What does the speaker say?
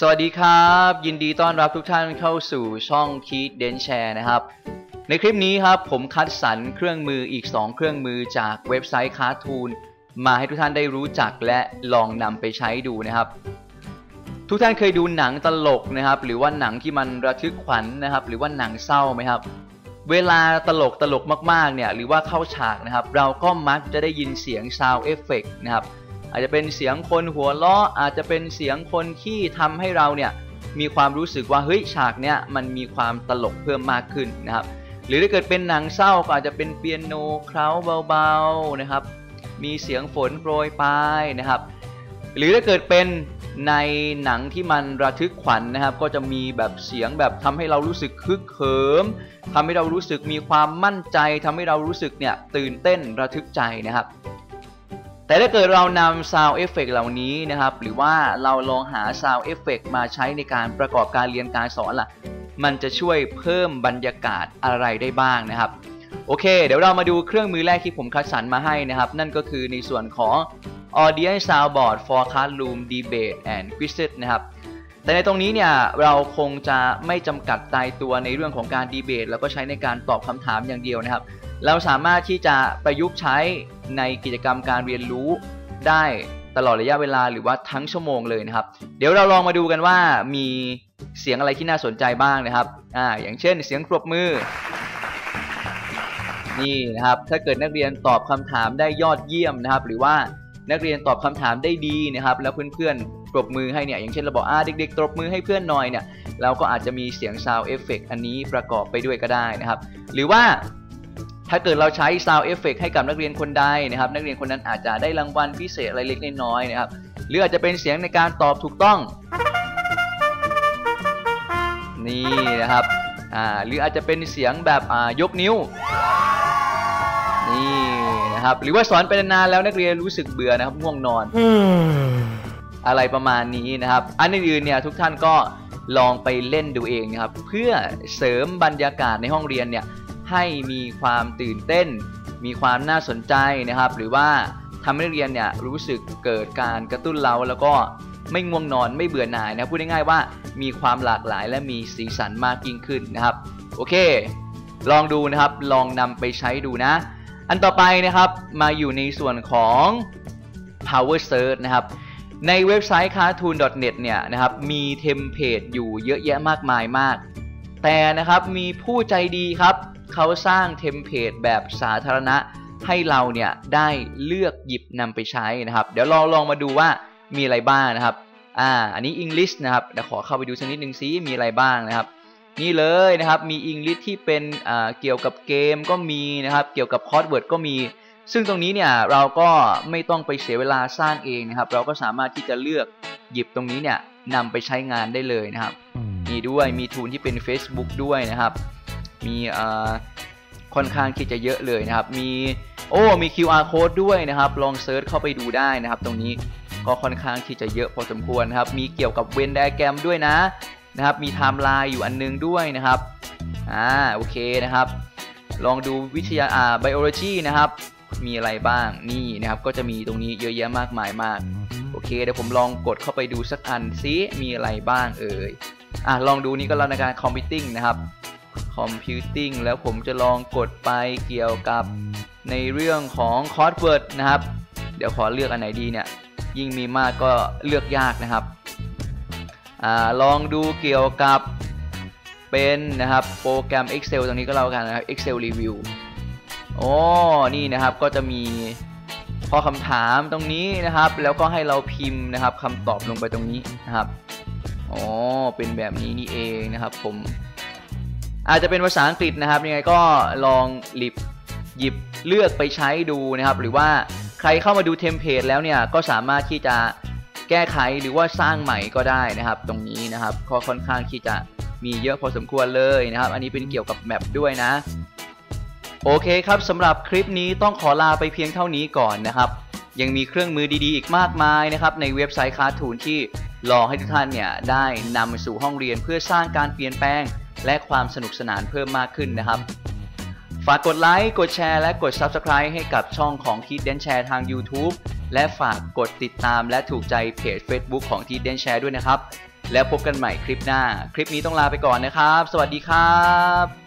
สวัสดีครับ ยินดีต้อนรับทุกท่านเข้าสู่ช่องคีดเดนแชร์นะครับ ในคลิปนี้ครับผมคัดสรรเครื่องมืออีก 2 เครื่องมือจากเว็บไซต์คาร์ทูนมาให้ทุกท่านได้รู้จักและลองนำไปใช้ดูนะครับ ทุกท่านเคยดูหนังตลกนะครับ หรือว่าหนังที่มันระทึกขวัญนนะครับ หรือว่าหนังเศร้าไหมครับ เวลาตลกตลกมากๆเนี่ยหรือว่าเข้าฉากนะครับ เราก็มักจะได้ยินเสียงซาวเอฟเฟกนะครับ อาจจะเป็นเสียงคนหัวเราะอาจจะเป็นเสียงคนที่ทำให้เราเนี่ยมีความรู้สึกว่าเฮ้ยฉากเนี้ยมันมีความตลกเพิ่มมากขึ้นนะครับหรือถ้าเกิดเป็นหนังเศร้าก็อาจจะเป็นเปียโนเคล้าเบาๆนะครับ มีเสียงฝนโปรยปลายนะครับ หรือถ้าเกิดเป็นในหนังที่มันระทึกขวัญนนะครับ ก็จะมีแบบเสียงแบบทำให้เรารู้สึกคึกเขิมทำให้เรารู้สึกมีความมั่นใจทำให้เรารู้สึกเนี่ยตื่นเต้นระทึกใจนะครับ แต่ถ้าเกิดเรานำซาวเอฟเฟกเหล่านี้นะครับ หรือว่าเราลองหาซาวเอฟเฟกมาใช้ในการประกอบการเรียนการสอนล่ะ มันจะช่วยเพิ่มบรรยากาศอะไรได้บ้างนะครับ โอเค เดี๋ยวเรามาดูเครื่องมือแรกที่ผมคัดสรรมาให้นะครับ นั่นก็คือในส่วนของ Audience Soundboard for Classroom Debate and Quizzes นะครับแต่ในตรงนี้เนี่ยเราคงจะไม่จำกัดตายตัวในเรื่องของการดีเบต แล้วก็ใช้ในการตอบคำถามอย่างเดียวนะครับ เราสามารถที่จะประยุกต์ใช้ ในกิจกรรมการเรียนรู้ได้ตลอดระยะเวลาหรือว่าทั้งชั่วโมงเลยนะครับ เดี๋ยวเราลองมาดูกันว่ามีเสียงอะไรที่น่าสนใจบ้างนะครับอ่าอย่างเช่นเสียงปรบมือ นี่นะครับ ถ้าเกิดนักเรียนตอบคำถามได้ยอดเยี่ยมนะครับ หรือว่านักเรียนตอบคำถามได้ดีนะครับ แล้วเพื่อนๆปรบมือให้เนี่ย อย่างเช่นเราบอกอ่าเด็กๆตบมือให้เพื่อนหน่อยเนี่ย เราก็อาจจะมีเสียง sound effect อันนี้ประกอบไปด้วยก็ได้นะครับ หรือว่า ถ้าเกิดเราใช้ sound effect ให้กับนักเรียนคนใดนะครับ นักเรียนคนนั้นอาจจะได้รางวัลพิเศษอะไรเล็กน้อยๆนะครับ หรืออาจจะเป็นเสียงในการตอบถูกต้อง นี่นะครับอ่าหรืออาจจะเป็นเสียงแบบอ่ายกนิ้ว นี่นะครับ หรือว่าสอนไปนานๆแล้วนักเรียนรู้สึกเบื่อนะครับง่วงนอนอะไรประมาณนี้นะครับ อันอื่นๆเนี่ยทุกท่านก็ลองไปเล่นดูเองนะครับ เพื่อเสริมบรรยากาศในห้องเรียนเนี่ย ให้มีความตื่นเต้น มีความน่าสนใจนะครับ หรือว่าทำให้เรียนเนี่ยรู้สึกเกิดการกระตุ้นเราแล้วก็ไม่ง่วงนอนไม่เบื่อหน่ายนะพูดง่ายๆว่ามีความหลากหลายและมีสีสันมากยิ่งขึ้นนะครับ โอเค ลองดูนะครับลองนำไปใช้ดูนะ อันต่อไปนะครับมาอยู่ในส่วนของ power search นะครับในเว็บไซต์ cartoon.net เนี่ยนะครับมีเทมเพลตอยู่เยอะแยะมากมายมาก แต่นะครับมีผู้ใจดีครับ เขาสร้างเทมเพลตแบบสาธารณะให้เราเนี่ยได้เลือกหยิบนำไปใช้นะครับ เดี๋ยวเราลองมาดูว่ามีอะไรบ้างนะครับ อ่า อันนี้ English นะครับเดี๋ยวขอเข้าไปดูสักนิดนึงซิมีอะไรบ้างนะครับ นี่เลยนะครับ มี English ที่เป็นอ่าเกี่ยวกับเกมก็มีนะครับ เกี่ยวกับคอร์สเวิร์ดก็มี ซึ่งตรงนี้เนี่ยเราก็ไม่ต้องไปเสียเวลาสร้างเองนะครับ เราก็สามารถที่จะเลือกหยิบตรงนี้เนี่ยนำไปใช้งานได้เลยนะครับ มีด้วย มีทูลที่เป็น Facebook ด้วยนะครับ มีอ่าค่อนข้างที่จะเยอะเลยนะครับ มีโอ้มี QR code ด้วยนะครับ ลองเซิร์ชเข้าไปดูได้นะครับ ตรงนี้ก็ค่อนข้างที่จะเยอะพอสมควรนะครับ มีเกี่ยวกับเวนไดแกรมด้วยนะนะครับ มีไทม์ไลน์อยู่อันนึงด้วยนะครับอ่าโอเคนะครับ ลองดูวิทยาอ่าไบโอโลจีนะครับ มีอะไรบ้างนี่นะครับ ก็จะมีตรงนี้เยอะแยะมากมายมากโอเคเดี๋ยวผมลองกดเข้าไปดูสักอันซิมีอะไรบ้างเอ่ยอะลองดูนี่ก็แล้วในการคอมพิวติ้งนะครับ คอมพิวติ้งแล้วผมจะลองกดไปเกี่ยวกับในเรื่องของคอร์สเวิร์ดนะครับ เดี๋ยวขอเลือกอันไหนดีเนี่ย ยิ่งมีมากก็เลือกยากนะครับอลองดูเกี่ยวกับเป็นนะครับโปรแกรม Excel ตรงนี้ก็แล้วกันนะครับ Excel Review โอ้นี่นะครับก็จะมีข้อคำถามตรงนี้นะครับ แล้วก็ให้เราพิมพ์นะครับคำตอบลงไปตรงนี้นะครับอ๋อเป็นแบบนี้นี่เองนะครับผม อาจจะเป็นภาษาอังกฤษนะครับ ยังไงก็ลองหลิบหยิบเลือกไปใช้ดูนะครับ หรือว่าใครเข้ามาดูเทมเพลตแล้วเนี่ยก็สามารถที่จะแก้ไขหรือว่าสร้างใหม่ก็ได้นะครับ ตรงนี้นะครับก็ค่อนข้างที่จะมีเยอะพอสมควรเลยนะครับ อันนี้เป็นเกี่ยวกับแมปด้วยนะ โอเคครับสำหรับคลิปนี้ต้องขอลาไปเพียงเท่านี้ก่อนนะครับ ยังมีเครื่องมือดีๆ อีกมากมายนะครับ ในเว็บไซต์คาร์ทูนที่รอให้ทุกท่านเนี่ยได้นำมาสู่ห้องเรียนเพื่อสร้างการเปลี่ยนแปลง และความสนุกสนานเพิ่มมากขึ้นนะครับ ฝากกดไลค์ กดแชร์ และกด Subscribe ให้กับช่องของทีเดนแชร์ทาง YouTube และฝากกดติดตามและถูกใจเพจ Facebook ของทีเดนแชร์ด้วยนะครับ แล้วพบกันใหม่คลิปหน้า คลิปนี้ต้องลาไปก่อนนะครับ สวัสดีครับ